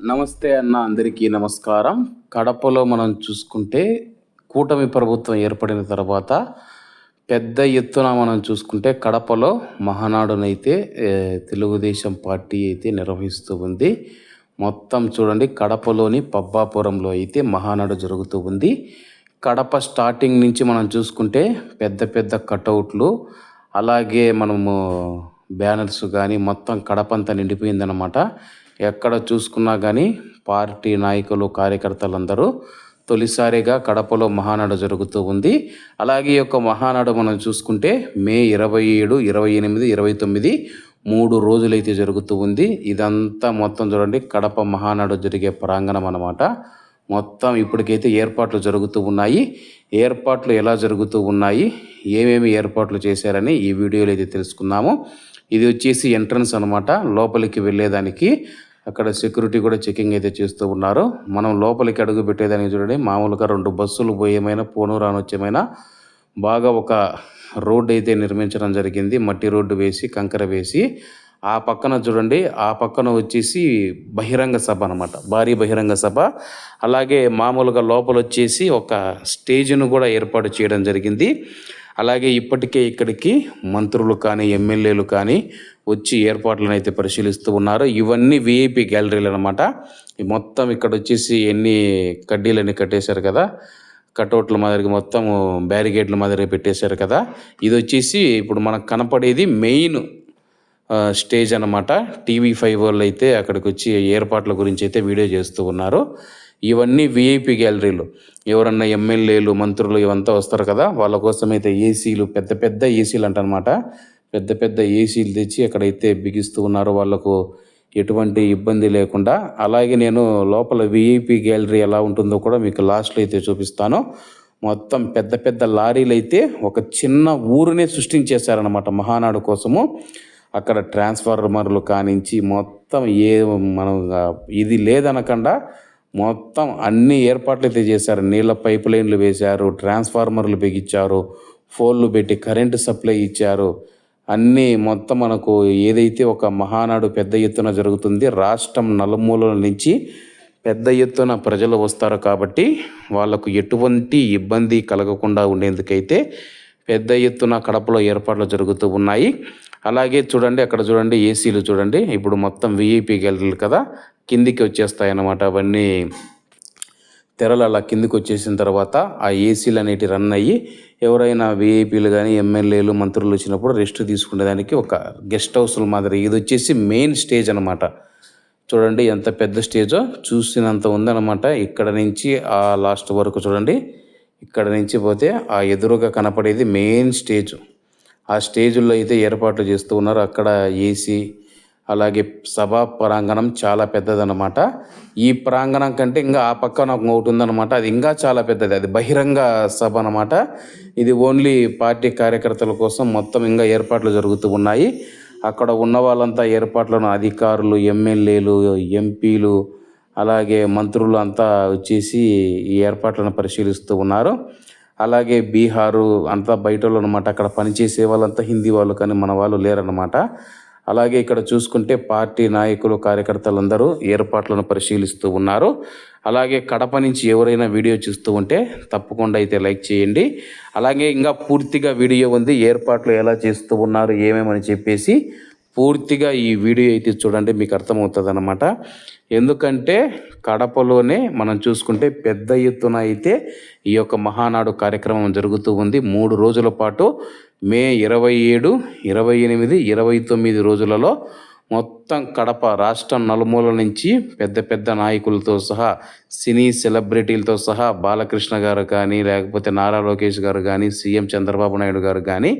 నమస్తే అన్న అందరికీ నమస్కారం. కడపలో మనం చూసుకుంటే కూటమి ప్రభుత్వం ఏర్పడిన తర్వాత పెద్ద ఎత్తున మనం చూసుకుంటే కడపలో మహానాడునైతే తెలుగుదేశం పార్టీ అయితే నిర్వహిస్తూ ఉంది. మొత్తం చూడండి కడపలోని పబ్బాపురంలో అయితే మహానాడు జరుగుతూ ఉంది. కడప స్టార్టింగ్ నుంచి మనం చూసుకుంటే పెద్ద పెద్ద కటౌట్లు అలాగే మనము బ్యానర్స్ కానీ మొత్తం కడపంతా నిండిపోయిందనమాట ఎక్కడ చూసుకున్నా కానీ పార్టీ నాయకులు కార్యకర్తలందరూ తొలిసారిగా కడపలో మహానాడు జరుగుతూ ఉంది. అలాగే ఈ యొక్క మహానాడు మనం చూసుకుంటే మే ఇరవై ఏడు ఇరవై ఎనిమిది ఇరవై తొమ్మిది మూడు రోజులైతే జరుగుతూ ఉంది. ఇదంతా మొత్తం చూడండి కడప మహానాడు జరిగే ప్రాంగణం అన్నమాట. మొత్తం ఇప్పటికైతే ఏర్పాట్లు జరుగుతూ ఉన్నాయి. ఏర్పాట్లు ఎలా జరుగుతూ ఉన్నాయి? ఏమేమి ఏర్పాట్లు చేశారని ఈ వీడియోలో అయితే తెలుసుకున్నాము ఇది వచ్చేసి ఎంట్రన్స్ అనమాట లోపలికి వెళ్ళేదానికి అక్కడ సెక్యూరిటీ కూడా చెకింగ్ అయితే చేస్తూ ఉన్నారు. మనం లోపలికి అడుగు పెట్టేదానికి చూడండి. మామూలుగా రెండు బస్సులు పోయేమైనా పోను వచ్చేమైనా బాగా ఒక రోడ్డు అయితే నిర్మించడం జరిగింది. మట్టి రోడ్డు వేసి కంకర వేసి ఆ పక్కన చూడండి ఆ పక్కన వచ్చేసి బహిరంగ సభ అనమాట భారీ బహిరంగ సభ. అలాగే మామూలుగా లోపల వచ్చేసి ఒక స్టేజ్ను కూడా ఏర్పాటు చేయడం జరిగింది. అలాగే ఇప్పటికే ఇక్కడికి మంత్రులు కానీ ఎమ్మెల్యేలు కానీ వచ్చి ఏర్పాట్లను అయితే పరిశీలిస్తూ ఉన్నారు. ఇవన్నీ విఐపి గ్యాలరీలు అనమాట మొత్తం ఇక్కడ వచ్చేసి ఎన్ని కడ్డీలన్నీ కట్టేశారు కదా కటౌట్ల మాదిరిగా మొత్తం బ్యారిగేడ్ల మాదిరిగా పెట్టేశారు కదా. ఇది వచ్చేసి ఇప్పుడు మనకు కనపడేది మెయిన్ స్టేజ్ అనమాట టీవీ ఫైవ్ వాళ్ళు అయితే అక్కడికి వచ్చి ఏర్పాట్ల గురించి అయితే వీడియో చేస్తూ ఉన్నారు. ఇవన్నీ విఐపి గ్యాలరీలు. ఎవరన్నా ఎమ్మెల్యేలు మంత్రులు ఇవంతా వస్తారు కదా వాళ్ళ కోసం అయితే ఏసీలు పెద్ద పెద్ద ఏసీలు అంటనమాట. పెద్ద పెద్ద ఏసీలు తెచ్చి అక్కడైతే బిగిస్తూ ఉన్నారు వాళ్ళకు ఎటువంటి ఇబ్బంది లేకుండా అలాగే నేను లోపల విఐపి గ్యాలరీ ఎలా ఉంటుందో కూడా మీకు లాస్ట్లో అయితే చూపిస్తాను. మొత్తం పెద్ద పెద్ద లారీలు అయితే ఒక చిన్న ఊరునే సృష్టించేశారనమాట మహానాడు కోసము. అక్కడ ట్రాన్స్ఫార్మర్లు కానించి మొత్తం ఏ మనం ఇది లేదనకుండా మొత్తం అన్ని ఏర్పాట్లు అయితే చేశారు. నీళ్ళ పైప్ లైన్లు వేశారు ట్రాన్స్ఫార్మర్లు బిగించారు ఫోన్లు పెట్టి కరెంటు సప్లై ఇచ్చారు. అన్నీ మొత్తం మనకు ఏదైతే ఒక మహానాడు పెద్ద ఎత్తున జరుగుతుంది రాష్ట్రం నలుమూలల నుంచి పెద్ద ఎత్తున ప్రజలు వస్తారు కాబట్టి వాళ్ళకు ఎటువంటి ఇబ్బంది కలగకుండా ఉండేందుకైతే పెద్ద ఎత్తున కడపలో ఏర్పాట్లు జరుగుతూ ఉన్నాయి. అలాగే చూడండి అక్కడ చూడండి ఏసీలు చూడండి. ఇప్పుడు మొత్తం విఐపి గ్యాలరీలు కదా కిందికి వచ్చేస్తాయి అన్నమాట అవన్నీ తెరలు అలా కిందికి వచ్చేసిన తర్వాత ఆ ఏసీలు అనేటి రన్ అయ్యి ఎవరైనా వీఐపీలు కానీ ఎమ్మెల్యేలు మంత్రులు వచ్చినప్పుడు రెస్ట్ తీసుకునేదానికి ఒక గెస్ట్ హౌస్ల మాదిరి. ఇది వచ్చేసి మెయిన్ స్టేజ్ అనమాట చూడండి ఎంత పెద్ద స్టేజో చూసినంత ఉందన్నమాట. ఇక్కడ నుంచి ఆ లాస్ట్ వరకు చూడండి. ఇక్కడ నుంచి పోతే ఆ ఎదురుగా కనపడేది మెయిన్ స్టేజ్. ఆ స్టేజ్లో అయితే ఏర్పాట్లు చేస్తూ ఉన్నారు. అక్కడ ఏసీ అలాగే సభా ప్రాంగణం చాలా పెద్దదనమాట ఈ ప్రాంగణం కంటే ఇంకా ఆ పక్కన ఒకటి ఉందన్నమాట. అది ఇంకా చాలా పెద్దది. అది బహిరంగ సభ అనమాట ఇది ఓన్లీ పార్టీ కార్యకర్తల కోసం మొత్తం ఇంకా ఏర్పాట్లు జరుగుతూ ఉన్నాయి. అక్కడ ఉన్న వాళ్ళంతా ఏర్పాట్లను అధికారులు ఎమ్మెల్యేలు ఎంపీలు అలాగే మంత్రులు అంతా వచ్చేసి ఈ ఏర్పాట్లను పరిశీలిస్తూ ఉన్నారు. అలాగే బీహారు అంతా బయట వాళ్ళు అనమాట అక్కడ పనిచేసే వాళ్ళంతా హిందీ వాళ్ళు కానీ మన వాళ్ళు లేరన్నమాట. అలాగే ఇక్కడ చూసుకుంటే పార్టీ నాయకులు కార్యకర్తలందరూ ఏర్పాట్లను పరిశీలిస్తూ ఉన్నారు. అలాగే కడప నుంచి ఎవరైనా వీడియో చూస్తూ ఉంటే తప్పకుండా అయితే లైక్ చేయండి. అలాగే ఇంకా పూర్తిగా వీడియో ఉంది ఏర్పాట్లు ఎలా చేస్తూ ఉన్నారు ఏమేమని చెప్పేసి పూర్తిగా ఈ వీడియో అయితే చూడండి మీకు అర్థమవుతుంది అనమాట ఎందుకంటే కడపలోనే మనం చూసుకుంటే పెద్ద ఎత్తున అయితే ఈ యొక్క మహానాడు కార్యక్రమం జరుగుతూ ఉంది. మూడు రోజుల పాటు మే ఇరవై ఏడు ఇరవై ఎనిమిది ఇరవై తొమ్మిది రోజులలో మొత్తం కడప రాష్ట్రం నలుమూల నుంచి పెద్ద పెద్ద నాయకులతో సహా సినీ సెలబ్రిటీలతో సహా బాలకృష్ణ గారు కానీ లేకపోతే నారా లోకేష్ గారు కానీ సీఎం చంద్రబాబు నాయుడు గారు కానీ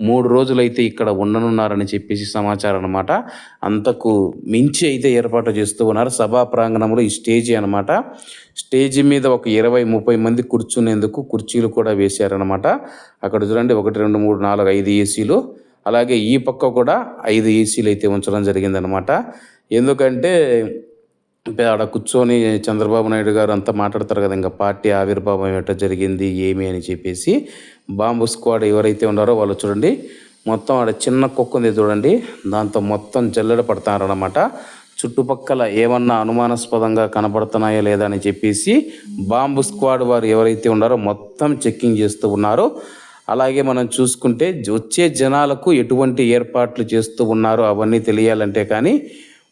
మూడు రోజులైతే ఇక్కడ ఉండనున్నారని చెప్పేసి సమాచారం అనమాట అంతకు మించి అయితే ఏర్పాటు చేస్తూ ఉన్నారు. సభా ప్రాంగణంలో ఈ స్టేజీ అనమాట స్టేజ్ మీద ఒక ఇరవై ముప్పై మంది కూర్చునేందుకు కుర్చీలు కూడా వేశారనమాట అక్కడ చూడండి ఒకటి రెండు మూడు నాలుగు ఐదు ఏసీలు అలాగే ఈ పక్క కూడా ఐదు ఏసీలు అయితే ఉంచడం జరిగిందనమాట ఎందుకంటే ఆడ కూర్చొని చంద్రబాబు నాయుడు గారు అంతా మాట్లాడతారు కదా ఇంకా పార్టీ ఆవిర్భావం ఎట్లా జరిగింది ఏమి అని చెప్పేసి బాంబు స్క్వాడ్ ఎవరైతే ఉన్నారో వాళ్ళు చూడండి మొత్తం ఆడ చిన్న కుక్క ఉంది చూడండి దాంతో మొత్తం జల్లెడ పడతారనమాట చుట్టుపక్కల ఏమన్నా అనుమానాస్పదంగా కనబడుతున్నాయా లేదా అని చెప్పేసి బాంబు స్క్వాడ్ వారు ఎవరైతే ఉన్నారో మొత్తం చెక్కింగ్ చేస్తూ ఉన్నారు. అలాగే మనం చూసుకుంటే వచ్చే జనాలకు ఎటువంటి ఏర్పాట్లు చేస్తూ ఉన్నారో అవన్నీ తెలియాలంటే కానీ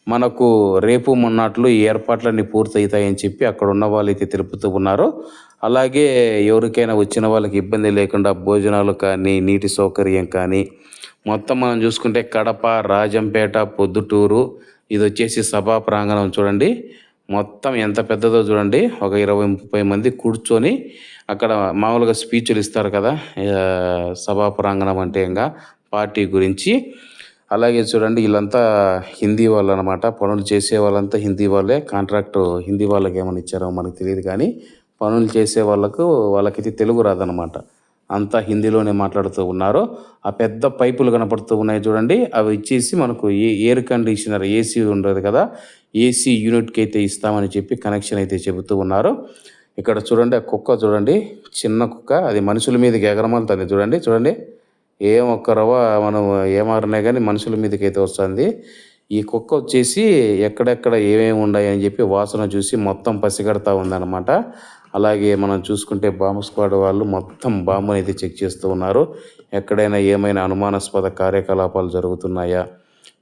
మనకు రేపు మొన్నట్లు ఈ ఏర్పాట్లన్నీ పూర్తవుతాయని చెప్పి అక్కడ ఉన్న వాళ్ళైతే తెలుపుతూ ఉన్నారు. అలాగే ఎవరికైనా వచ్చిన వాళ్ళకి ఇబ్బంది లేకుండా భోజనాలు కానీ నీటి సౌకర్యం కానీ మొత్తం మనం చూసుకుంటే కడప రాజంపేట పొద్దుటూరు ఇది వచ్చేసి సభా ప్రాంగణం చూడండి. మొత్తం ఎంత పెద్దదో చూడండి. ఒక ఇరవై ముప్పై మంది కూర్చొని అక్కడ మామూలుగా స్పీచ్లు ఇస్తారు కదా. సభా ప్రాంగణం అంటే ఇంకా పార్టీ గురించి. అలాగే చూడండి వీళ్ళంతా హిందీ వాళ్ళు అనమాట పనులు చేసే వాళ్ళంతా హిందీ వాళ్ళే. కాంట్రాక్ట్ హిందీ వాళ్ళకి ఏమైనా ఇచ్చారో మనకు తెలియదు కానీ పనులు చేసే వాళ్ళకు వాళ్ళకైతే తెలుగు రాదనమాట అంతా హిందీలోనే మాట్లాడుతూ ఉన్నారు. ఆ పెద్ద పైపులు కనపడుతూ ఉన్నాయి చూడండి. అవి ఇచ్చేసి మనకు ఏ ఎయిర్ కండిషనర్ ఏసీ ఉండదు కదా. ఏసీ యూనిట్కి అయితే ఇస్తామని చెప్పి కనెక్షన్ అయితే చెబుతూ ఉన్నారు. ఇక్కడ చూడండి ఆ కుక్క చూడండి చిన్న కుక్క అది మనుషుల మీదకి ఎగరమలుతుంది చూడండి చూడండి. ఏం ఒక్క రవ్వ మనం ఏమారినా కానీ మనుషుల మీదకి అయితే వస్తుంది. ఈ కుక్క వచ్చేసి ఎక్కడెక్కడ ఏమేమి ఉన్నాయి అని చెప్పి వాసన చూసి మొత్తం పసిగడతా ఉందన్నమాట. అలాగే మనం చూసుకుంటే బాంబు స్క్వాడ్ వాళ్ళు మొత్తం బాంబుని అయితే చెక్ చేస్తూ ఉన్నారు. ఎక్కడైనా ఏమైనా అనుమానాస్పద కార్యకలాపాలు జరుగుతున్నాయా?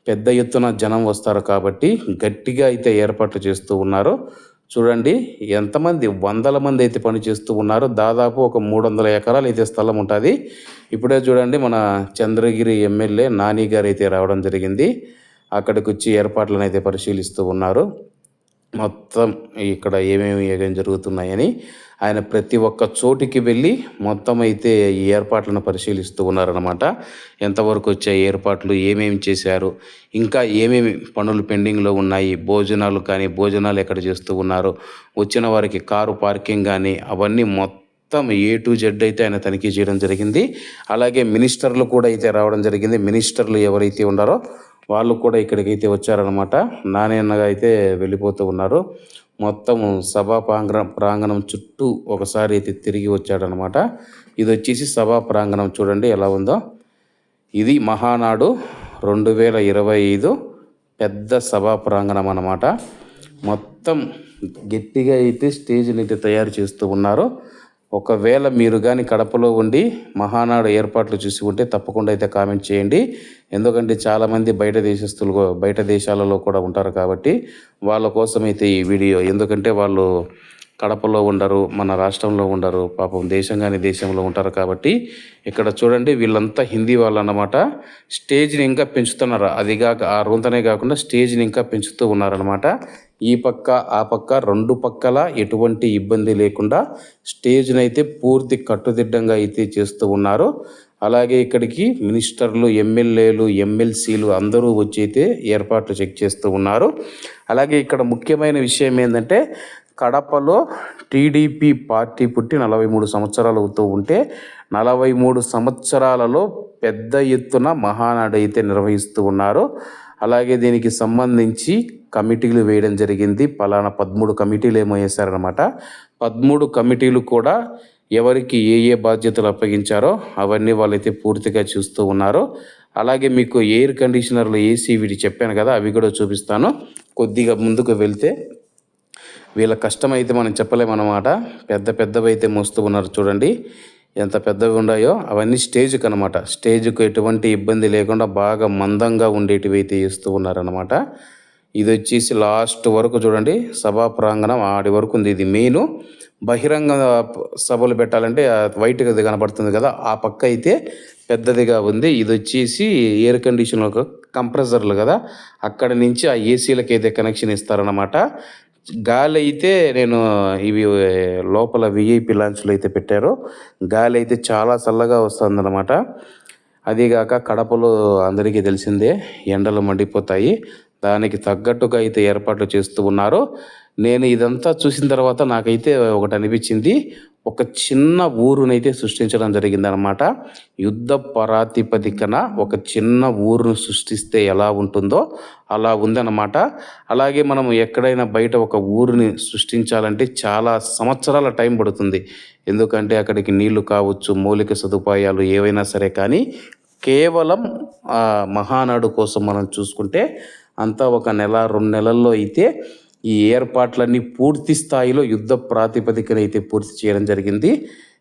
పెద్ద ఎత్తున జనం వస్తారు కాబట్టి గట్టిగా అయితే ఏర్పాట్లు చేస్తూ ఉన్నారు. చూడండి ఎంతమంది వందల మంది అయితే పని చేస్తూ ఉన్నారు. దాదాపు ఒక మూడు వందల ఎకరాలు అయితే స్థలం ఉంటుంది. ఇప్పుడే చూడండి మన చంద్రగిరి ఎమ్మెల్యే నాని గారు అయితే రావడం జరిగింది. అక్కడికి వచ్చి ఏర్పాట్లను అయితే పరిశీలిస్తూ ఉన్నారు. మొత్తం ఇక్కడ ఏమేమి ఏమేమి జరుగుతున్నాయని ఆయన ప్రతి ఒక్క చోటికి వెళ్ళి మొత్తం అయితే ఈ ఏర్పాట్లను పరిశీలిస్తూ ఉన్నారనమాట ఎంతవరకు వచ్చే ఏర్పాట్లు ఏమేమి చేశారు ఇంకా ఏమేమి పనులు పెండింగ్లో ఉన్నాయి భోజనాలు కానీ భోజనాలు ఎక్కడ చేస్తూ ఉన్నారు వచ్చిన వారికి కారు పార్కింగ్ కానీ అవన్నీ మొత్తం ఏ టు జెడ్ అయితే ఆయన తనిఖీ చేయడం జరిగింది. అలాగే మినిస్టర్లు కూడా అయితే రావడం జరిగింది. మినిస్టర్లు ఎవరైతే ఉన్నారో వాళ్ళు కూడా ఇక్కడికైతే వచ్చారనమాట నానేన్నగా అయితే వెళ్ళిపోతూ ఉన్నారు. మొత్తము సభా ప్రాంగణం ప్రాంగణం చుట్టూ ఒకసారి అయితే తిరిగి వచ్చాడనమాట ఇది వచ్చేసి సభా ప్రాంగణం చూడండి ఎలా ఉందో. ఇది మహానాడు రెండు వేల ఇరవై ఐదు పెద్ద సభా ప్రాంగణం అన్నమాట. మొత్తం గట్టిగా అయితే స్టేజ్ని అయితే తయారు చేస్తూ ఉన్నారు. ఒకవేళ మీరు కానీ కడపలో ఉండి మహానాడు ఏర్పాట్లు చూసి ఉంటే తప్పకుండా అయితే కామెంట్ చేయండి. ఎందుకంటే చాలామంది బయట దేశస్తులు బయట దేశాలలో కూడా ఉంటారు కాబట్టి వాళ్ళ కోసం అయితే ఈ వీడియో ఎందుకంటే వాళ్ళు కడపలో ఉండరు మన రాష్ట్రంలో ఉండరు. పాపం దేశం కానీ దేశంలో ఉంటారు కాబట్టి ఇక్కడ చూడండి వీళ్ళంతా హిందీ వాళ్ళు అన్నమాట స్టేజ్ని ఇంకా పెంచుతున్నారు. అది కాక ఆ రొంతనే కాకుండా స్టేజ్ని ఇంకా పెంచుతూ ఉన్నారనమాట ఈ పక్క ఆ పక్క రెండు పక్కల ఎటువంటి ఇబ్బంది లేకుండా స్టేజ్ని అయితే పూర్తి కట్టుదిడ్డంగా అయితే చేస్తూ ఉన్నారు. అలాగే ఇక్కడికి మినిస్టర్లు ఎమ్మెల్యేలు ఎమ్మెల్సీలు అందరూ వచ్చి అయితే ఏర్పాట్లు చెక్ చేస్తూ ఉన్నారు. అలాగే ఇక్కడ ముఖ్యమైన విషయం ఏంటంటే కడపలో టీడీపీ పార్టీ పుట్టి నలభై మూడు సంవత్సరాలు అవుతూ ఉంటే నలభై మూడు సంవత్సరాలలో పెద్ద ఎత్తున మహానాడు అయితే నిర్వహిస్తూ ఉన్నారు. అలాగే దీనికి సంబంధించి కమిటీలు వేయడం జరిగింది. పలానా పదమూడు కమిటీలు ఏమో వేశారనమాట పదమూడు కమిటీలు కూడా ఎవరికి ఏ ఏ బాధ్యతలు అప్పగించారో అవన్నీ వాళ్ళైతే పూర్తిగా చూస్తూ ఉన్నారు. అలాగే మీకు ఎయిర్ కండిషనర్లు ఏసీ వీటి చెప్పాను కదా అవి కూడా చూపిస్తాను. కొద్దిగా ముందుకు వెళ్తే వీళ్ళ కష్టం అయితే మనం చెప్పలేమన్నమాట పెద్ద పెద్దవి అయితే మోస్తూ ఉన్నారు చూడండి. ఎంత పెద్దవి ఉన్నాయో అవన్నీ స్టేజ్కి అనమాట స్టేజ్కు ఎటువంటి ఇబ్బంది లేకుండా బాగా మందంగా ఉండేటివి అయితే ఇస్తూ ఉన్నారనమాట ఇది వచ్చేసి లాస్ట్ వరకు చూడండి. సభా ప్రాంగణం ఆడి వరకు ఉంది. ఇది మెయిన్. బహిరంగ సభలు పెట్టాలంటే వైట్గా కనపడుతుంది కనబడుతుంది కదా. ఆ పక్క అయితే పెద్దదిగా ఉంది. ఇది వచ్చేసి ఎయిర్ కండిషన్ కంప్రెసర్లు కదా. అక్కడ నుంచి ఆ ఏసీలకైతే కనెక్షన్ ఇస్తారనమాట గాలి అయితే నేను ఇవి లోపల విఐపి లాంచ్లు అయితే పెట్టారు గాలి అయితే చాలా చల్లగా వస్తుందన్నమాట. అదీగాక కడపలో అందరికీ తెలిసిందే ఎండలు మండిపోతాయి. దానికి తగ్గట్టుగా అయితే ఏర్పాట్లు చేస్తూ ఉన్నారు. నేను ఇదంతా చూసిన తర్వాత నాకైతే ఒకటి అనిపించింది. ఒక చిన్న ఊరునైతే సృష్టించడం జరిగిందనమాట యుద్ధ ప్రాతిపదికన ఒక చిన్న ఊరును సృష్టిస్తే ఎలా ఉంటుందో అలా ఉందన్నమాట. అలాగే మనం ఎక్కడైనా బయట ఒక ఊరిని సృష్టించాలంటే చాలా సంవత్సరాల టైం పడుతుంది. ఎందుకంటే అక్కడికి నీళ్ళు కావచ్చు మౌలిక సదుపాయాలు ఏవైనా సరే కానీ కేవలం మహానాడు కోసం మనం చూసుకుంటే అంతా ఒక నెల రెండు నెలల్లో అయితే ఈ ఏర్పాట్లన్నీ పూర్తి స్థాయిలో యుద్ధ ప్రాతిపదికన అయితే పూర్తి చేయడం జరిగింది.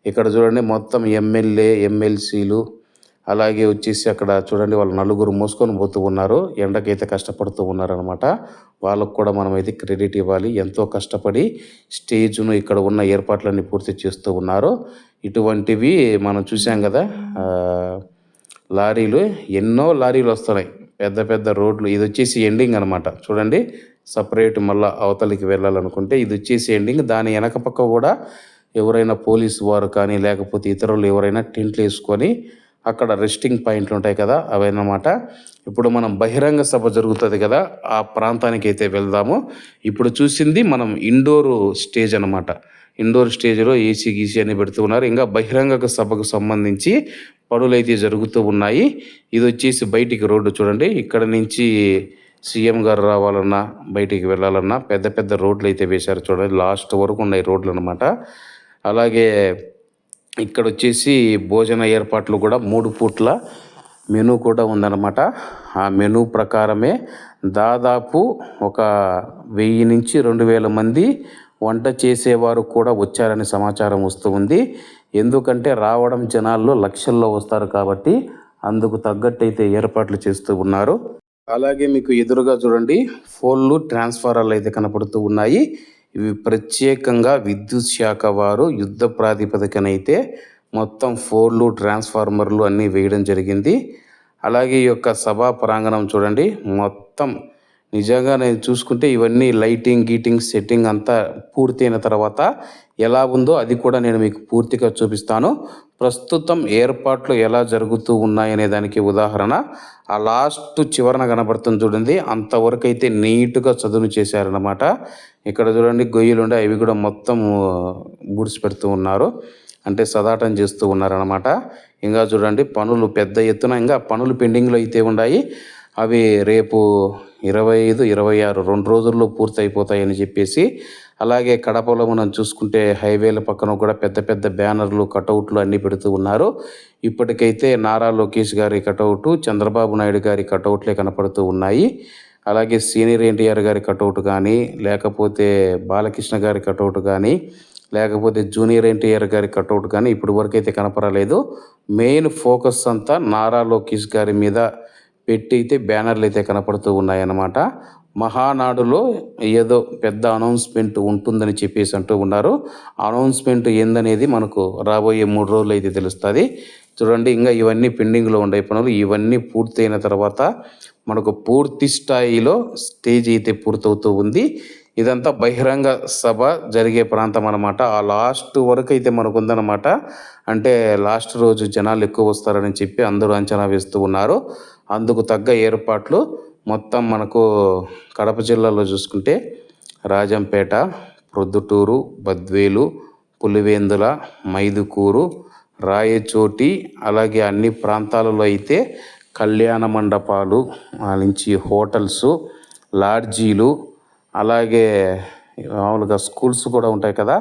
ఇక్కడ చూడండి మొత్తం ఎమ్మెల్యే ఎమ్మెల్సీలు అలాగే వచ్చేసి అక్కడ చూడండి వాళ్ళు నలుగురు మోసుకొని పోతూ ఉన్నారు. ఎండకైతే కష్టపడుతూ ఉన్నారనమాట వాళ్ళకు కూడా మనం అయితే క్రెడిట్ ఇవ్వాలి. ఎంతో కష్టపడి స్టేజ్ను ఇక్కడ ఉన్న ఏర్పాట్లన్నీ పూర్తి చేస్తూ ఉన్నారు. ఇటువంటివి మనం చూసాం కదా లారీలు. ఎన్నో లారీలు వస్తున్నాయి. పెద్ద పెద్ద రోడ్లు ఇది వచ్చేసి ఎండింగ్ అనమాట చూడండి సపరేట్ మళ్ళీ అవతలికి వెళ్ళాలనుకుంటే ఇది వచ్చేసి ఎండింగ్ దాని వెనక పక్క కూడా ఎవరైనా పోలీసు వారు కానీ లేకపోతే ఇతరులు ఎవరైనా టెంట్లు వేసుకొని అక్కడ రెస్టింగ్ పాయింట్లు ఉంటాయి కదా అవన్నమాట. ఇప్పుడు మనం బహిరంగ సభ జరుగుతుంది కదా ఆ ప్రాంతానికి అయితే వెళ్దాము. ఇప్పుడు చూసింది మనం ఇండోర్ స్టేజ్ అనమాట ఇండోర్ స్టేజ్లో ఏసీ గీసీ అని పెడుతూ ఉన్నారు ఇంకా బహిరంగ సభకు సంబంధించి పనులు అయితే జరుగుతూ ఉన్నాయి. ఇది వచ్చేసి బయటికి రోడ్డు చూడండి. ఇక్కడ నుంచి సీఎం గారు రావాలన్నా బయటికి వెళ్ళాలన్నా పెద్ద పెద్ద రోడ్లు అయితే వేశారు చూడండి. లాస్ట్ వరకు ఉన్నాయి రోడ్లు అనమాట అలాగే ఇక్కడ వచ్చేసి భోజన ఏర్పాట్లు కూడా మూడు పూట్ల మెనూ కూడా ఉందన్నమాట. ఆ మెనూ ప్రకారమే దాదాపు ఒక వెయ్యి నుంచి రెండు వేల మంది వంట చేసేవారు కూడా వచ్చారని సమాచారం వస్తూ ఉంది. ఎందుకంటే రావడం జనాల్లో లక్షల్లో వస్తారు కాబట్టి అందుకు తగ్గట్టు అయితే ఏర్పాట్లు చేస్తూ ఉన్నారు. అలాగే మీకు ఎదురుగా చూడండి ఫోన్లు ట్రాన్స్ఫారాలు అయితే కనపడుతూ ఉన్నాయి. ఇవి ప్రత్యేకంగా విద్యుత్ శాఖ వారు యుద్ధ ప్రాతిపదికనైతే మొత్తం ఫోన్లు ట్రాన్స్ఫార్మర్లు అన్నీ వేయడం జరిగింది. అలాగే ఈ యొక్క సభా ప్రాంగణం చూడండి మొత్తం నిజంగా నేను చూసుకుంటే ఇవన్నీ లైటింగ్ గీటింగ్ సెట్టింగ్ అంతా పూర్తయిన తర్వాత ఎలా ఉందో అది కూడా నేను మీకు పూర్తిగా చూపిస్తాను. ప్రస్తుతం ఏర్పాట్లు ఎలా జరుగుతూ ఉన్నాయనే దానికి ఉదాహరణ. ఆ లాస్ట్ చివరన కనబడుతుంది చూడండి. అంతవరకు అయితే నీట్గా చదును చేశారనమాట ఇక్కడ చూడండి గొయ్యలు ఉండే అవి కూడా మొత్తం బుడిసి పెడుతూ ఉన్నారు. అంటే సదాటం చేస్తూ ఉన్నారనమాట ఇంకా చూడండి పనులు పెద్ద ఎత్తున ఇంకా పనులు పెండింగ్లో అయితే ఉన్నాయి. అవి రేపు ఇరవై ఐదు ఇరవై ఆరు రెండు రోజుల్లో పూర్తయిపోతాయని చెప్పేసి అలాగే కడపలో మనం చూసుకుంటే హైవేల పక్కన కూడా పెద్ద పెద్ద బ్యానర్లు కటౌట్లు అన్నీ పెడుతూ ఉన్నారు. ఇప్పటికైతే నారా లోకేష్ గారి కటౌట్ చంద్రబాబు నాయుడు గారి కటౌట్లే కనపడుతూ ఉన్నాయి. అలాగే సీనియర్ ఎన్టీఆర్ గారి కటౌట్ కానీ లేకపోతే బాలకృష్ణ గారి కటౌట్ కానీ లేకపోతే జూనియర్ ఎన్టీఆర్ గారి కటౌట్ కానీ ఇప్పటి వరకు అయితే కనపడలేదు. మెయిన్ ఫోకస్ అంతా నారా లోకేష్ గారి మీద పెట్టి అయితే బ్యానర్లు అయితే కనపడుతూ ఉన్నాయన్నమాట. మహానాడులో ఏదో పెద్ద అనౌన్స్మెంట్ ఉంటుందని చెప్పేసి అంటూ ఉన్నారు. అనౌన్స్మెంట్ ఏందనేది మనకు రాబోయే మూడు రోజులు అయితే తెలుస్తుంది. చూడండి ఇంకా ఇవన్నీ పెండింగ్లో ఉండే పనులు ఇవన్నీ పూర్తయిన తర్వాత మనకు పూర్తి స్థాయిలో స్టేజ్ అయితే పూర్తవుతూ ఉంది. ఇదంతా బహిరంగ సభ జరిగే ప్రాంతం అనమాట ఆ లాస్ట్ వరకు అయితే మనకు ఉందన్నమాట అంటే లాస్ట్ రోజు జనాలు ఎక్కువ వస్తారని చెప్పి అందరూ అంచనా వేస్తూ ఉన్నారు. అందుకు తగ్గ ఏర్పాట్లు మొత్తం మనకు కడప జిల్లాలో చూసుకుంటే రాజంపేట ప్రొద్దుటూరు బద్వేలు పులివేందుల మైదుకూరు రాయచోటి అలాగే అన్ని ప్రాంతాలలో అయితే కళ్యాణ మండపాలు నుంచి హోటల్స్ లాడ్జీలు అలాగే మామూలుగా స్కూల్స్ కూడా ఉంటాయి కదా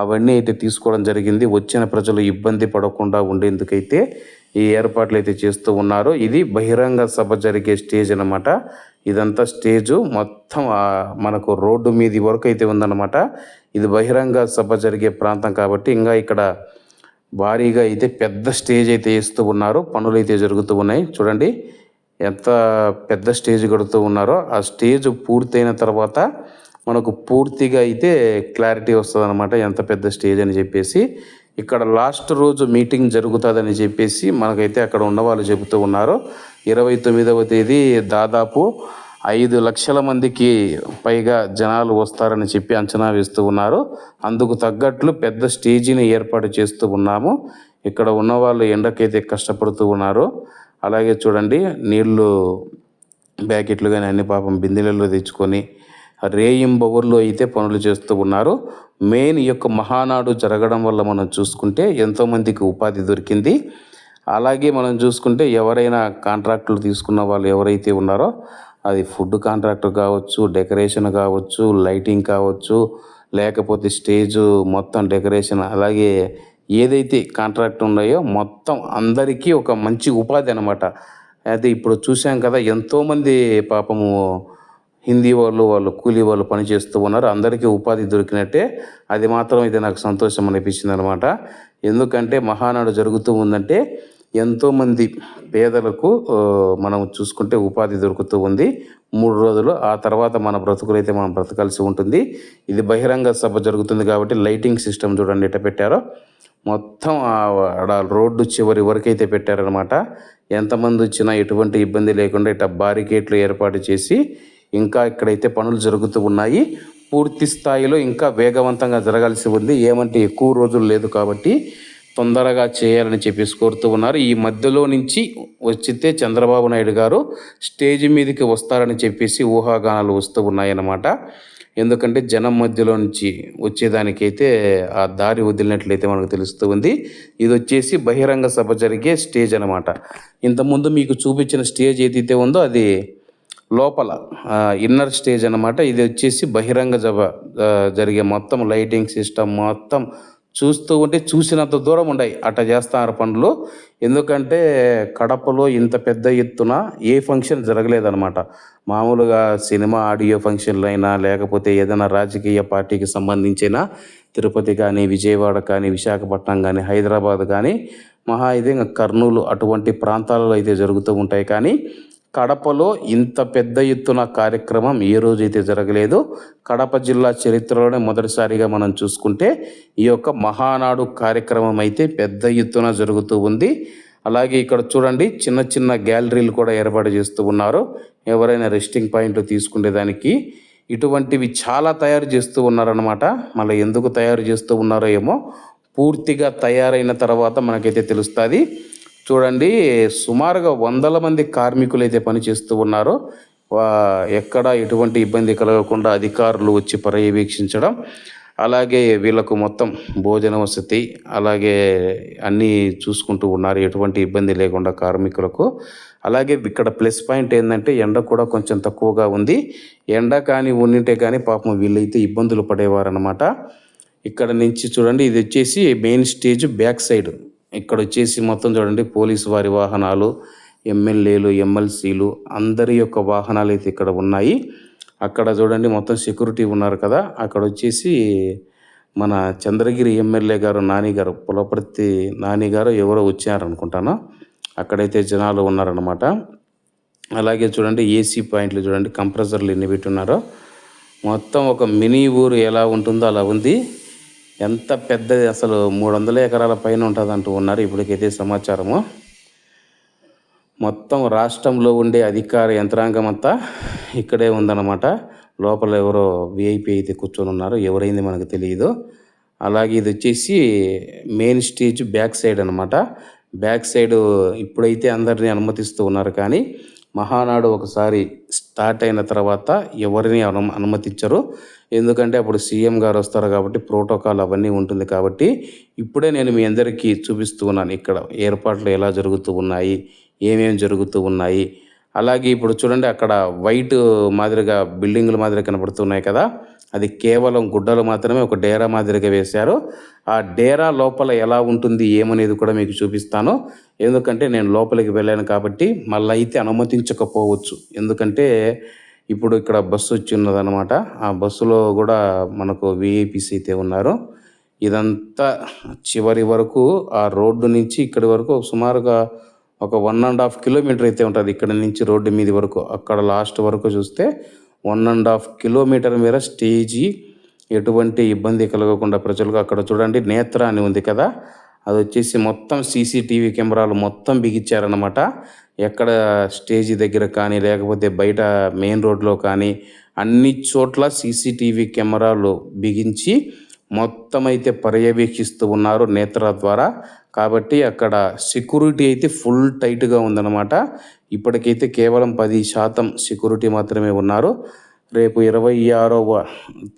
అవన్నీ అయితే తీసుకోవడం జరిగింది. వచ్చిన ప్రజలు ఇబ్బంది పడకుండా ఉండేందుకైతే ఈ ఏర్పాట్లు అయితే చేస్తూ ఉన్నారు. ఇది బహిరంగ సభ జరిగే స్టేజ్ అనమాట ఇదంతా స్టేజు మొత్తం మనకు రోడ్డు మీది వరకు అయితే ఉందన్నమాట. ఇది బహిరంగ సభ జరిగే ప్రాంతం కాబట్టి ఇంకా ఇక్కడ భారీగా అయితే పెద్ద స్టేజ్ అయితే వేస్తూ ఉన్నారు. పనులు అయితే జరుగుతూ ఉన్నాయి. చూడండి ఎంత పెద్ద స్టేజ్ కడుతూ ఉన్నారో ఆ స్టేజ్ పూర్తయిన తర్వాత మనకు పూర్తిగా అయితే క్లారిటీ వస్తుంది అనమాట ఎంత పెద్ద స్టేజ్ అని చెప్పేసి. ఇక్కడ లాస్ట్ రోజు మీటింగ్ జరుగుతుందని చెప్పేసి మనకైతే అక్కడ ఉన్న వాళ్ళు చెబుతూ ఉన్నారు. ఇరవై తొమ్మిదవ తేదీ దాదాపు ఐదు లక్షల మందికి పైగా జనాలు వస్తారని చెప్పి అంచనా వేస్తూ ఉన్నారు. అందుకు తగ్గట్లు పెద్ద స్టేజీని ఏర్పాటు చేస్తూ ఉన్నాము. ఇక్కడ ఉన్న వాళ్ళు ఎండకైతే కష్టపడుతూ ఉన్నారు. అలాగే చూడండి నీళ్ళు బ్యాకెట్లు కానీ అన్ని పాపం బిందెలలో తెచ్చుకొని రేయింబవర్లో అయితే పనులు చేస్తూ ఉన్నారు. మెయిన్ ఈ యొక్క మహానాడు జరగడం వల్ల మనం చూసుకుంటే ఎంతోమందికి ఉపాధి దొరికింది. అలాగే మనం చూసుకుంటే ఎవరైనా కాంట్రాక్టులు తీసుకున్న వాళ్ళు ఎవరైతే ఉన్నారో అది ఫుడ్ కాంట్రాక్టర్ కావచ్చు డెకరేషన్ కావచ్చు లైటింగ్ కావచ్చు లేకపోతే స్టేజ్ మొత్తం డెకరేషన్ అలాగే ఏదైతే కాంట్రాక్ట్ ఉన్నాయో మొత్తం అందరికీ ఒక మంచి ఉపాధి అనమాట అయితే ఇప్పుడు చూసాం కదా ఎంతోమంది పాపము హిందీ వాళ్ళు వాళ్ళు కూలీ వాళ్ళు పని చేస్తూ ఉన్నారు. అందరికీ ఉపాధి దొరికినట్టే అది మాత్రం ఇది నాకు సంతోషం అనిపించింది అనమాట ఎందుకంటే మహానాడు జరుగుతూ ఉందంటే ఎంతోమంది పేదలకు మనం చూసుకుంటే ఉపాధి దొరుకుతూ ఉంది. మూడు రోజులు ఆ తర్వాత మన బ్రతుకులు అయితే మనం బ్రతకాల్సి ఉంటుంది. ఇది బహిరంగ సభ జరుగుతుంది కాబట్టి లైటింగ్ సిస్టమ్ చూడండి ఎట్ట పెట్టారో. మొత్తం ఆ ఆడ రోడ్డు చివరి వరకైతే పెట్టారనమాట ఎంతమంది వచ్చినా ఎటువంటి ఇబ్బంది లేకుండా ఇట్లా బారికేట్లు ఏర్పాటు చేసి ఇంకా ఇక్కడైతే పనులు జరుగుతూ ఉన్నాయి. పూర్తి స్థాయిలో ఇంకా వేగవంతంగా జరగాల్సి ఉంది. ఏమంటే ఎక్కువ రోజులు లేదు కాబట్టి తొందరగా చేయాలని చెప్పేసి కోరుతూ ఉన్నారు. ఈ మధ్యలో నుంచి వచ్చితే చంద్రబాబు నాయుడు గారు స్టేజ్ మీదకి వస్తారని చెప్పేసి ఊహాగానాలు వస్తూ ఉన్నాయన్నమాట. ఎందుకంటే జనం మధ్యలో నుంచి వచ్చేదానికైతే ఆ దారి వదిలినట్లయితే మనకు తెలుస్తూ ఉంది. ఇది వచ్చేసి బహిరంగ సభ జరిగే స్టేజ్ అనమాట ఇంతకుముందు మీకు చూపించిన స్టేజ్ ఏదైతే ఉందో అది లోపల ఇన్నర్ స్టేజ్ అనమాట ఇది వచ్చేసి బహిరంగ సభ జరిగే మొత్తం లైటింగ్ సిస్టమ్ మొత్తం చూస్తూ ఉంటే చూసినంత దూరం ఉండయి. అట్ట చేస్తారు పనులు. ఎందుకంటే కడపలో ఇంత పెద్ద ఎత్తున ఏ ఫంక్షన్ జరగలేదనమాట మామూలుగా సినిమా ఆడియో ఫంక్షన్లు అయినా లేకపోతే ఏదైనా రాజకీయ పార్టీకి సంబంధించిన తిరుపతి కానీ విజయవాడ కానీ విశాఖపట్నం కానీ హైదరాబాద్ కానీ మహా అయితే ఇంకా కర్నూలు అటువంటి ప్రాంతాలలో అయితే జరుగుతూ ఉంటాయి. కానీ కడపలో ఇంత పెద్ద ఎత్తున కార్యక్రమం ఏ రోజైతే జరగలేదు కడప జిల్లా చరిత్రలోనే మొదటిసారిగా మనం చూసుకుంటే ఈ యొక్క మహానాడు కార్యక్రమం అయితే పెద్ద ఎత్తున జరుగుతూ ఉంది. అలాగే ఇక్కడ చూడండి చిన్న చిన్న గ్యాలరీలు కూడా ఏర్పాటు చేస్తూ ఉన్నారు. ఎవరైనా రెస్టింగ్ పాయింట్లు తీసుకునేదానికి ఇటువంటివి చాలా తయారు చేస్తూ ఉన్నారనమాట మళ్ళీ ఎందుకు తయారు చేస్తూ ఉన్నారో ఏమో పూర్తిగా తయారైన తర్వాత మనకైతే తెలుస్తుంది. చూడండి సుమారుగా వందల మంది కార్మికులు అయితే పనిచేస్తూ ఉన్నారో. వా ఎక్కడ ఎటువంటి ఇబ్బంది కలగకుండా అధికారులు వచ్చి పర్యవేక్షించడం అలాగే వీళ్ళకు మొత్తం భోజన వసతి అలాగే అన్నీ చూసుకుంటూ ఉన్నారు. ఎటువంటి ఇబ్బంది లేకుండా కార్మికులకు. అలాగే ఇక్కడ ప్లస్ పాయింట్ ఏంటంటే ఎండ కూడా కొంచెం తక్కువగా ఉంది. ఎండ కానీ ఉన్నింటే కానీ పాపం వీళ్ళైతే ఇబ్బందులు పడేవారనమాట ఇక్కడ నుంచి చూడండి ఇది వచ్చేసి మెయిన్ స్టేజ్ బ్యాక్ సైడ్. ఇక్కడ వచ్చేసి మొత్తం చూడండి పోలీసు వారి వాహనాలు ఎమ్మెల్యేలు ఎమ్మెల్సీలు అందరి యొక్క వాహనాలు అయితే ఇక్కడ ఉన్నాయి. అక్కడ చూడండి మొత్తం సెక్యూరిటీ ఉన్నారు కదా. అక్కడ వచ్చేసి మన చంద్రగిరి ఎమ్మెల్యే గారు నాని గారు పులపర్తి నాని గారు ఎవరో వచ్చారనుకుంటాను. అక్కడైతే జనాలు ఉన్నారనమాట అలాగే చూడండి ఏసీ పాయింట్లు చూడండి కంప్రెసర్లు ఎన్ని పెట్టున్నారో. మొత్తం ఒక మినీ ఊరు ఎలా ఉంటుందో అలా ఉంది. ఎంత పెద్దది అసలు మూడు వందల ఎకరాల పైన ఉంటుంది అంటూ ఉన్నారు ఇప్పటికైతే సమాచారము. మొత్తం రాష్ట్రంలో ఉండే అధికార యంత్రాంగం అంతా ఇక్కడే ఉందన్నమాట. లోపల ఎవరో విఐపి అయితే కూర్చొని ఉన్నారు. ఎవరైంది మనకు తెలియదు. అలాగే ఇది వచ్చేసి మెయిన్ స్టేజ్ బ్యాక్ సైడ్ అనమాట బ్యాక్ సైడ్ ఇప్పుడైతే అందరినీ అనుమతిస్తూ ఉన్నారు కానీ మహానాడు ఒకసారి స్టార్ట్ అయిన తర్వాత ఎవరిని అను అనుమతించరు. ఎందుకంటే అప్పుడు సీఎం గారు వస్తారు కాబట్టి ప్రోటోకాల్ అవన్నీ ఉంటుంది కాబట్టి ఇప్పుడే నేను మీ అందరికీ చూపిస్తూ ఉన్నాను. ఇక్కడ ఏర్పాట్లు ఎలా జరుగుతూ ఉన్నాయి ఏమేమి జరుగుతూ ఉన్నాయి. అలాగే ఇప్పుడు చూడండి అక్కడ వైట్ మాదిరిగా బిల్డింగ్ల మాదిరిగా కనబడుతున్నాయి కదా. అది కేవలం గుడ్డలు మాత్రమే ఒక డేరా మాదిరిగా వేశారు. ఆ డేరా లోపల ఎలా ఉంటుంది ఏమనేది కూడా మీకు చూపిస్తాను. ఎందుకంటే నేను లోపలికి వెళ్ళాను కాబట్టి మళ్ళీ అయితే అనుమతించకపోవచ్చు. ఎందుకంటే ఇప్పుడు ఇక్కడ బస్సు వచ్చి ఉన్నదనమాట ఆ బస్సులో కూడా మనకు విఐపీస్ అయితే ఉన్నారు. ఇదంతా చివరి వరకు ఆ రోడ్డు నుంచి ఇక్కడి వరకు సుమారుగా ఒక వన్ అండ్ హాఫ్ కిలోమీటర్ అయితే ఉంటుంది. ఇక్కడ నుంచి రోడ్డు మీది వరకు. అక్కడ లాస్ట్ వరకు చూస్తే వన్ అండ్ హాఫ్ కిలోమీటర్ మేర స్టేజీ ఎటువంటి ఇబ్బంది కలగకుండా ప్రజలకు అక్కడ చూడండి నేత్ర అని ఉంది కదా. అది వచ్చేసి మొత్తం సీసీటీవీ కెమెరాలు మొత్తం బిగించారనమాట ఎక్కడ స్టేజీ దగ్గర కానీ లేకపోతే బయట మెయిన్ రోడ్లో కానీ అన్ని చోట్ల సీసీటీవీ కెమెరాలు బిగించి మొత్తం అయితే పర్యవేక్షిస్తూ ఉన్నారు నేత్ర ద్వారా. కాబట్టి అక్కడ సెక్యూరిటీ అయితే ఫుల్ టైట్గా ఉందన్నమాట. ఇప్పటికైతే కేవలం పది శాతం సెక్యూరిటీ మాత్రమే ఉన్నారు. రేపు ఇరవై ఆరవ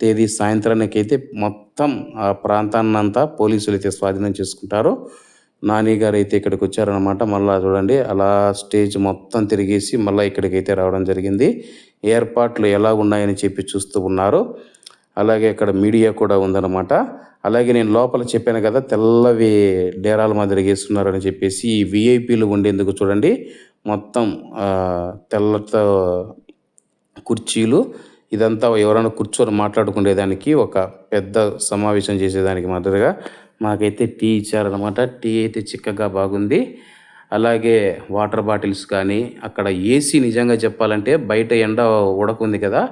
తేదీ సాయంత్రానికైతే మొత్తం ఆ ప్రాంతాన్నంతా పోలీసులు అయితే స్వాధీనం చేసుకుంటారు. నాని గారు అయితే ఇక్కడికి వచ్చారనమాట మళ్ళీ చూడండి అలా స్టేజ్ మొత్తం తిరిగేసి మళ్ళీ ఇక్కడికైతే రావడం జరిగింది. ఏర్పాట్లు ఎలా ఉన్నాయని చెప్పి చూస్తూ ఉన్నారు. అలాగే ఇక్కడ మీడియా కూడా ఉందన్నమాట. అలాగే నేను లోపల చెప్పాను కదా తెల్లవి డేరాల మాదిరి వేస్తున్నారని చెప్పేసి ఈ విఐపీలు ఉండేందుకు చూడండి. మొత్తం తెల్లతో కుర్చీలు ఇదంతా ఎవరైనా కూర్చొని మాట్లాడుకునేదానికి ఒక పెద్ద సమావేశం చేసేదానికి మాదిరిగా మాకైతే టీ ఇచ్చారనమాట టీ అయితే చిక్కగా బాగుంది. అలాగే వాటర్ బాటిల్స్ కానీ అక్కడ ఏసీ నిజంగా చెప్పాలంటే బయట ఎండ ఉడకుంది కదా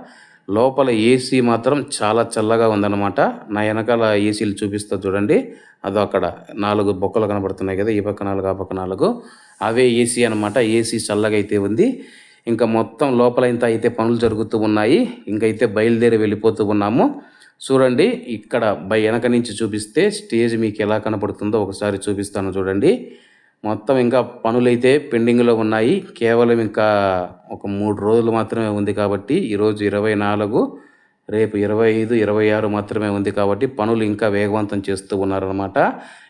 లోపల ఏసీ మాత్రం చాలా చల్లగా ఉందన్నమాట. నా వెనకాల ఏసీలు చూపిస్తా చూడండి. అదో అక్కడ నాలుగు బొక్కలు కనబడుతున్నాయి కదా ఈ పక్క నాలుగు ఆ పక్క నాలుగు. అవే ఏసీ అనమాట ఏసీ చల్లగా అయితే ఉంది. ఇంకా మొత్తం లోపల ఇంత అయితే పనులు జరుగుతూ ఉన్నాయి. ఇంకైతే బయలుదేరి వెళ్ళిపోతూ ఉన్నాము. చూడండి ఇక్కడ బై వెనక నుంచి చూపిస్తే స్టేజ్ మీకు ఎలా కనపడుతుందో ఒకసారి చూపిస్తాను చూడండి. మొత్తం ఇంకా పనులైతే పెండింగ్లో ఉన్నాయి. కేవలం ఇంకా ఒక మూడు రోజులు మాత్రమే ఉంది కాబట్టి ఈరోజు ఇరవై నాలుగు రేపు ఇరవై ఐదు ఇరవై ఆరు మాత్రమే ఉంది కాబట్టి పనులు ఇంకా వేగవంతం చేస్తూ ఉన్నారనమాట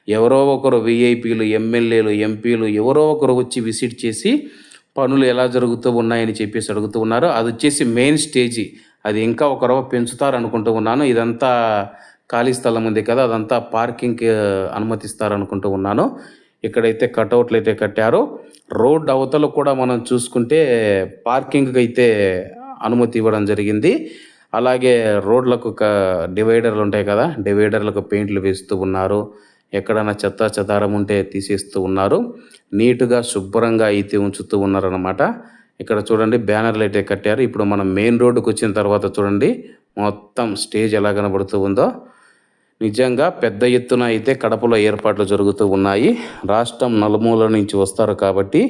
ఎవరో ఒకరు విఐపీలు ఎమ్మెల్యేలు ఎంపీలు ఎవరో ఒకరు వచ్చి విజిట్ చేసి పనులు ఎలా జరుగుతూ ఉన్నాయని చెప్పేసి అడుగుతూ ఉన్నారు. అది వచ్చేసి మెయిన్ స్టేజీ. అది ఇంకా ఒక రవ్వ పెంచుతారు అనుకుంటూ ఉన్నాను. ఇదంతా ఖాళీ స్థలం ఉంది కదా అదంతా పార్కింగ్కి అనుమతిస్తారు అనుకుంటూ ఉన్నాను. ఇక్కడైతే కట్అవుట్లు అయితే కట్టారు రోడ్ అవతల కూడా మనం చూసుకుంటే పార్కింగ్కి అయితే అనుమతి ఇవ్వడం జరిగింది. అలాగే రోడ్లకు ఒక డివైడర్లు ఉంటాయి కదా డివైడర్లకు పెయింట్లు వేస్తూ ఉన్నారు. ఎక్కడైనా చెత్త చెదారం ఉంటే తీసేస్తూ ఉన్నారు. నీట్గా శుభ్రంగా అయితే ఉంచుతూ ఉన్నారనమాట ఇక్కడ చూడండి బ్యానర్లు అయితే కట్టారు. ఇప్పుడు మనం మెయిన్ రోడ్డుకు వచ్చిన తర్వాత చూడండి మొత్తం స్టేజ్ ఎలా కనబడుతూ ఉందో. నిజంగా పెద్ద ఎత్తున అయితే కడపలో ఏర్పాట్లు జరుగుతూ ఉన్నాయి. రాష్ట్రం నలుమూల నుంచి వస్తారు కాబట్టి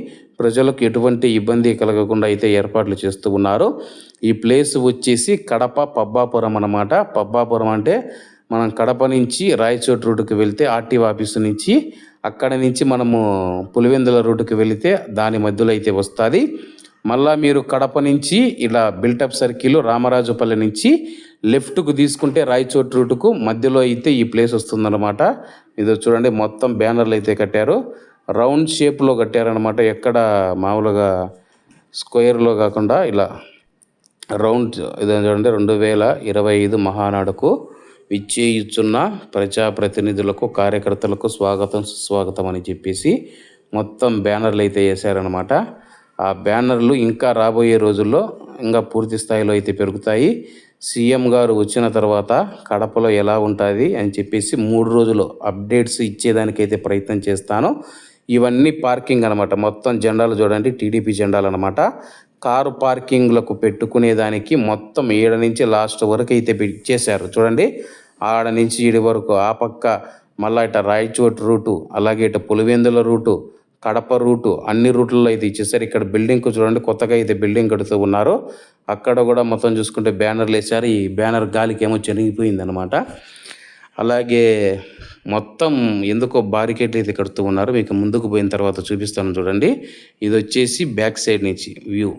ప్రజలకు ఎటువంటి ఇబ్బంది కలగకుండా అయితే ఏర్పాట్లు చేస్తూ ఉన్నారు. ఈ ప్లేస్ వచ్చేసి కడప పబ్బాపురం అన్నమాట. పబ్బాపురం అంటే మనం కడప నుంచి రాయచోటి రోడ్డుకి వెళ్తే ఆర్టీఓ ఆఫీసు నుంచి అక్కడ నుంచి మనము పులివెందుల రూట్కి వెళితే దాని మధ్యలో అయితే వస్తుంది. మళ్ళా మీరు కడప నుంచి ఇలా బిల్టప్ సర్కిల్ రామరాజుపల్లి నుంచి లెఫ్ట్కు తీసుకుంటే రాయచోట్ రూటుకు మధ్యలో అయితే ఈ ప్లేస్ వస్తుందన్నమాట. ఇది చూడండి మొత్తం బ్యానర్లు అయితే కట్టారు. రౌండ్ షేప్లో కట్టారనమాట ఎక్కడ మామూలుగా స్క్వేర్లో కాకుండా ఇలా రౌండ్ ఇదే చూడండి రెండు వేల ఇరవై ఐదు మహానాడుకు విచ్చేయుచున్న ప్రజాప్రతినిధులకు కార్యకర్తలకు స్వాగతం సుస్వాగతం అని చెప్పేసి మొత్తం బ్యానర్లు అయితే వేశారనమాట ఆ బ్యానర్లు ఇంకా రాబోయే రోజుల్లో ఇంకా పూర్తి స్థాయిలో అయితే పెరుగుతాయి. సీఎం గారు వచ్చిన తర్వాత కడపలో ఎలా ఉంటుంది అని చెప్పేసి మూడు రోజులు అప్డేట్స్ ఇచ్చేదానికైతే ప్రయత్నం చేస్తాను. ఇవన్నీ పార్కింగ్ అనమాట మొత్తం జెండాలు చూడండి టీడీపీ జెండాలు అనమాట కారు పార్కింగ్లకు పెట్టుకునేదానికి మొత్తం ఏడ నుంచి లాస్ట్ వరకు అయితే ఇచ్చేశారు చూడండి ఆడ నుంచి ఈడి వరకు ఆ పక్క మళ్ళా ఇట రాయచోటి రూటు అలాగే ఇట పులివెందుల రూటు కడప రూటు అన్ని రూట్లలో అయితే ఇచ్చేసారు. ఇక్కడ బిల్డింగ్ చూడండి కొత్తగా అయితే బిల్డింగ్ కడుతూ ఉన్నారు. అక్కడ కూడా మొత్తం చూసుకుంటే బ్యానర్లు వేసారు ఈ బ్యానర్ గాలికి ఏమో చెనిగిపోయిందనమాట అలాగే మొత్తం ఎందుకో బారికేట్లు అయితే కడుతూ ఉన్నారు. మీకు ముందుకు పోయిన తర్వాత చూపిస్తాను చూడండి. ఇది వచ్చేసి బ్యాక్ సైడ్ నుంచి వ్యూ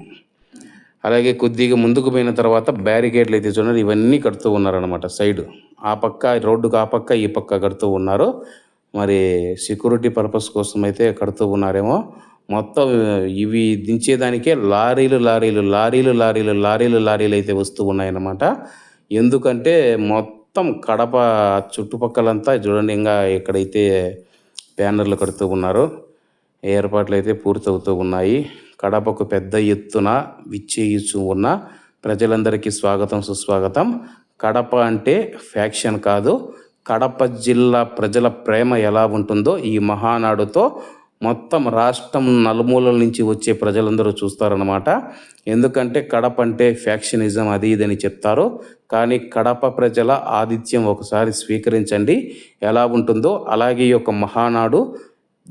అలాగే కొద్దిగా ముందుకు పోయిన తర్వాత బ్యారికేడ్లు అయితే చూడండి ఇవన్నీ కడుతూ ఉన్నారనమాట సైడ్ ఆ పక్క రోడ్డుకు ఆ పక్క ఈ పక్క కడుతూ ఉన్నారు. మరి సెక్యూరిటీ పర్పస్ కోసం అయితే కడుతూ ఉన్నారేమో. మొత్తం ఇవి దించేదానికే లారీలు లారీలు లారీలు లారీలు లారీలు లారీలు అయితే వస్తూ ఉన్నాయన్నమాట. ఎందుకంటే మొత్తం కడప చుట్టుపక్కలంతా చూడండి ఇంకా ఎక్కడైతే బ్యానర్లు కడుతూ ఉన్నారు ఏర్పాట్లు అయితే పూర్తవుతూ ఉన్నాయి. కడపకు పెద్ద ఎత్తున విచ్చేయిచు ఉన్న ప్రజలందరికీ స్వాగతం సుస్వాగతం. కడప అంటే ఫ్యాక్షన్ కాదు కడప జిల్లా ప్రజల ప్రేమ ఎలా ఉంటుందో ఈ మహానాడుతో మొత్తం రాష్ట్రం నలుమూలల నుంచి వచ్చే ప్రజలందరూ చూస్తారనమాట ఎందుకంటే కడప అంటే ఫ్యాక్షనిజం అది ఇదని చెప్తారు. కానీ కడప ప్రజల ఆతిథ్యం ఒకసారి స్వీకరించండి. ఎలా ఉంటుందో అలాగే ఈ యొక్క మహానాడు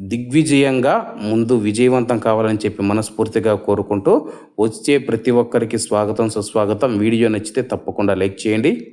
దిగ్విజయంగా ముందు విజయవంతం కావాలని చెప్పి మనస్ఫూర్తిగా కోరుకుంటూ వచ్చే ప్రతి ఒక్కరికి స్వాగతం సుస్వాగతం. వీడియో నచ్చితే తప్పకుండా లైక్ చేయండి.